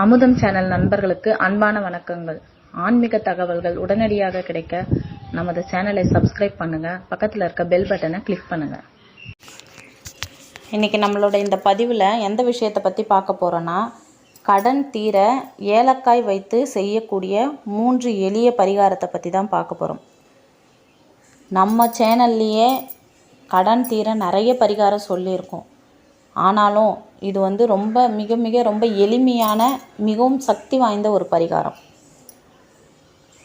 அமுதம் சேனல் நண்பர்களுக்கு அன்பான வணக்கங்கள். ஆன்மீக தகவல்கள் உடனடியாக கிடைக்க நமது சேனலை சப்ஸ்கிரைப் பண்ணுங்க. பக்கத்தில் இருக்க பெல் பட்டனை கிளிக் பண்ணுங்க. இன்றைக்கி நம்மளோட இந்த பதிவில் எந்த விஷயத்தை பற்றி பார்க்க போகிறோன்னா கடன் தீர ஏலக்காய் வைத்து செய்யக்கூடிய மூன்று எளிய பரிகாரத்தை பற்றி தான் பார்க்க போகிறோம் நம்ம சேனல்லையே கடன் தீர நிறைய பரிகாரம் சொல்லியிருக்கோம். ஆனாலும் இது வந்து ரொம்ப மிக மிக ரொம்ப எளிமையான மிகவும் சக்தி வாய்ந்த ஒரு பரிகாரம்.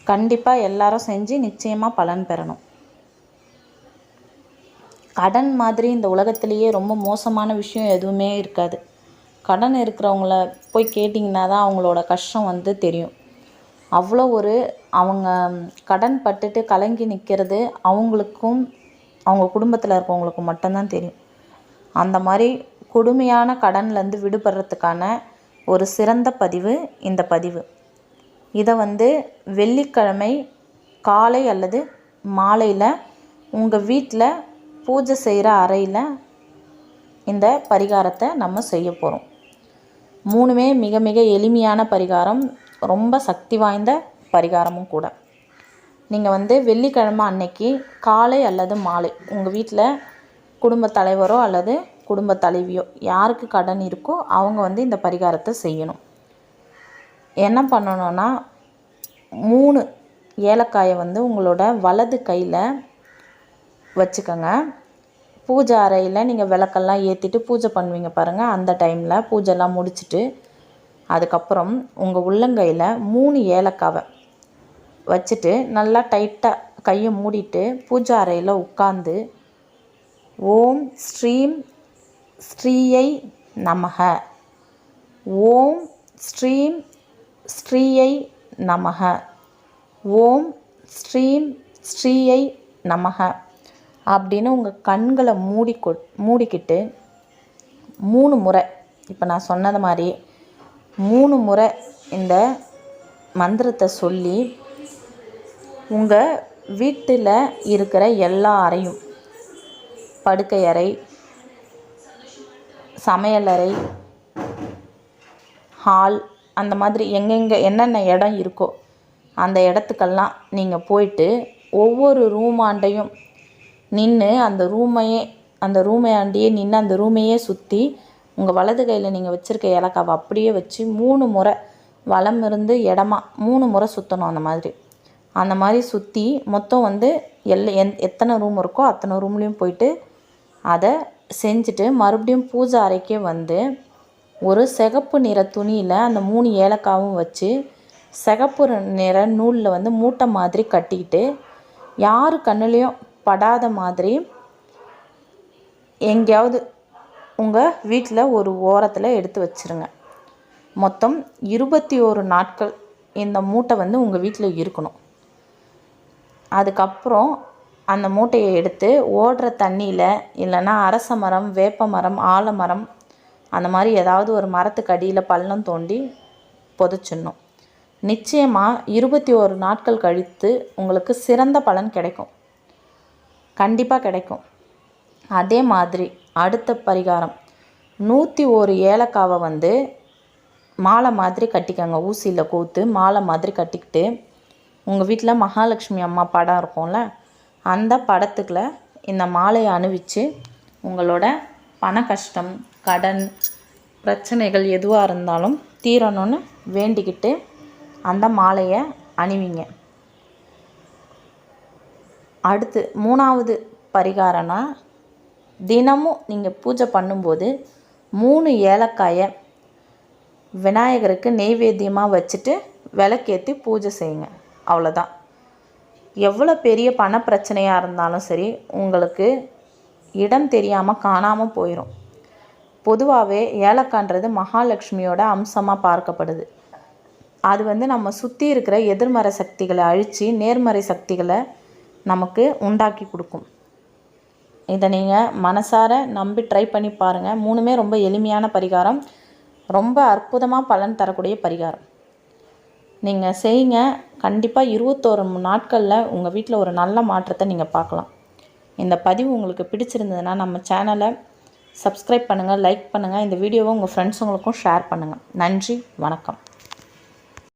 கண்டிப்பாக எல்லாரும் செஞ்சு நிச்சயமாக பலன் பெறணும். கடன் மாதிரி இந்த உலகத்திலேயே ரொம்ப மோசமான விஷயம் எதுவுமே இருக்காது. கடன் இருக்கிறவங்கள போய் கேட்டிங்கன்னா தான் அவங்களோட கஷ்டம் வந்து தெரியும். அவ்வளோ ஒரு அவங்க கடன் பட்டுட்டு கலங்கி நிற்கிறது அவங்களுக்கும் அவங்க குடும்பத்தில் இருக்கவங்களுக்கும் மட்டும்தான் தெரியும். அந்த மாதிரி கொடுமையான கடன்லேருந்து விடுபடுறதுக்கான ஒரு சிறந்த பதிவு இந்த பதிவு. இதை வந்து வெள்ளிக்கிழமை காலை அல்லது மாலையில் உங்கள் வீட்டில் பூஜை செய்கிற அறையில் இந்த பரிகாரத்தை நம்ம செய்ய போகிறோம் மூணுமே மிக மிக எளிமையான பரிகாரம் ரொம்ப சக்தி வாய்ந்த பரிகாரமும் கூட. நீங்கள் வந்து வெள்ளிக்கிழமை அன்னைக்கு காலை அல்லது மாலை உங்கள் வீட்டில் குடும்ப தலைவரோ அல்லது குடும்ப தலைவியோ யாருக்கு கடன் இருக்கோ அவங்க வந்து இந்த பரிகாரத்தை செய்யணும். என்ன பண்ணணும்னா மூணு ஏலக்காயை வந்து உங்களோட வலது கையில் வச்சுக்கோங்க. பூஜை அறையில் நீங்கள் விளக்கெல்லாம் ஏற்றிட்டு பூஜை பண்ணுவீங்க பாருங்கள் அந்த டைமில் பூஜைலாம் முடிச்சுட்டு அதுக்கப்புறம் உங்கள் உள்ளங்கையில் மூணு ஏலக்காவை வச்சுட்டு நல்லா டைட்டாக கையை மூடிட்டு பூஜை அறையில் உட்காந்து ஓம் ஸ்ரீம் ஸ்ரீயை நமக. ஓம் ஸ்ரீம் ஸ்ரீயை நமக. ஓம் ஸ்ரீம் ஸ்ரீயை நமக. அப்படின்னு உங்கள் கண்களை மூடி மூடிக்கிட்டு மூணு முறை இப்போ நான் சொன்னது மாதிரி மூணு முறை இந்த மந்திரத்தை சொல்லி உங்கள் வீட்டில் இருக்கிற எல்லா அறையும் படுக்கை அறை சமையலறை ஹால் அந்த மாதிரி எங்கெங்கே என்னென்ன இடம் இருக்கோ அந்த இடத்துக்கெல்லாம் நீங்கள் போயிட்டு ஒவ்வொரு ரூமாண்டையும் நின்று அந்த ரூமையே அந்த ரூமையாண்டியே நின்று அந்த ரூமையே சுற்றி உங்கள் வலது கையில் நீங்கள் வச்சுருக்க ஏலக்காவை அப்படியே வச்சு மூணு முறை வளம் இருந்து இடமா மூணு முறை சுற்றணும் அந்த மாதிரி. அந்த மாதிரி சுற்றி மொத்தம் வந்து எல் எந் எத்தனை ரூம் இருக்கோ அத்தனை ரூம்லேயும் போயிட்டு அதை செஞ்சுட்டு மறுபடியும் பூஜை அறைக்கே வந்து ஒரு சிகப்பு நிற துணியில் அந்த மூணு ஏலக்காவும் வச்சு சிகப்பு நிற நூலில் வந்து மூட்டை மாதிரி கட்டிக்கிட்டு யார் கண்ணுலேயும் படாத மாதிரி எங்கேயாவது உங்கள் வீட்டில் ஒரு ஓரத்தில் எடுத்து வச்சுருங்க. மொத்தம் இருபத்தி ஒரு நாட்கள் இந்த மூட்டை வந்து உங்கள் வீட்டில் இருக்கணும். அதுக்கப்புறம் அந்த மூட்டையை எடுத்து ஓடுற தண்ணியில் இல்லைன்னா அரச மரம் வேப்ப மரம் ஆலமரம் அந்த மாதிரி ஏதாவது ஒரு மரத்துக்கு அடியில் பள்ளம் தோண்டி புதைச்சிடணும். நிச்சயமாக இருபத்தி ஒரு நாட்கள் கழித்து உங்களுக்கு சிறந்த பலன் கிடைக்கும். கண்டிப்பாக கிடைக்கும். அதே மாதிரி அடுத்த பரிகாரம். நூற்றி ஒரு ஏலக்காவை வந்து மாலை மாதிரி கட்டிக்கோங்க. ஊசியில் கோத்து மாலை மாதிரி கட்டிக்கிட்டு உங்கள் வீட்டில் மகாலட்சுமி அம்மா படம் இருக்கும்ல அந்த படத்துக்குள்ள இந்த மாலையை அணிவிச்சு உங்களோட பண கஷ்டம் கடன் பிரச்சனைகள் எதுவாக இருந்தாலும் தீரணும்னு வேண்டிக்கிட்டு அந்த மாலையை அணிவிங்க. அடுத்து மூணாவது பரிகாரம்னா தினமும் நீங்கள் பூஜை பண்ணும்போது மூணு ஏலக்காயை விநாயகருக்கு நெய்வேத்தியமாக வச்சுட்டு விளக்கேற்றி பூஜை செய்யுங்க. அவ்வளோதான் எவ்வளோ பெரிய பண பிரச்சனையாக இருந்தாலும் சரி உங்களுக்கு இடம் தெரியாமல் காணாமல் போயிடும் பொதுவாகவே ஏலக்கான்றது மகாலட்சுமியோட அம்சமாக பார்க்கப்படுது. அது வந்து நம்ம சுற்றி இருக்கிற எதிர்மறை சக்திகளை அழித்து நேர்மறை சக்திகளை நமக்கு உண்டாக்கி கொடுக்கும். இதை நீங்கள் மனசார நம்பி ட்ரை பண்ணி பாருங்கள் மூணுமே ரொம்ப எளிமையான பரிகாரம். ரொம்ப அற்புதமாக பலன் தரக்கூடிய பரிகாரம். நீங்கள் செய்யுங்க கண்டிப்பாக இருபத்தோரு நாட்களில் உங்கள் வீட்டில் ஒரு நல்ல மாற்றத்தை நீங்கள் பார்க்கலாம். இந்த பதிவு உங்களுக்கு பிடிச்சிருந்ததுன்னா நம்ம சேனலை சப்ஸ்கிரைப் பண்ணுங்கள் லைக் பண்ணுங்கள் இந்த வீடியோவை உங்கள் ஃப்ரெண்ட்ஸுங்களுக்கும் ஷேர் பண்ணுங்கள் நன்றி வணக்கம்.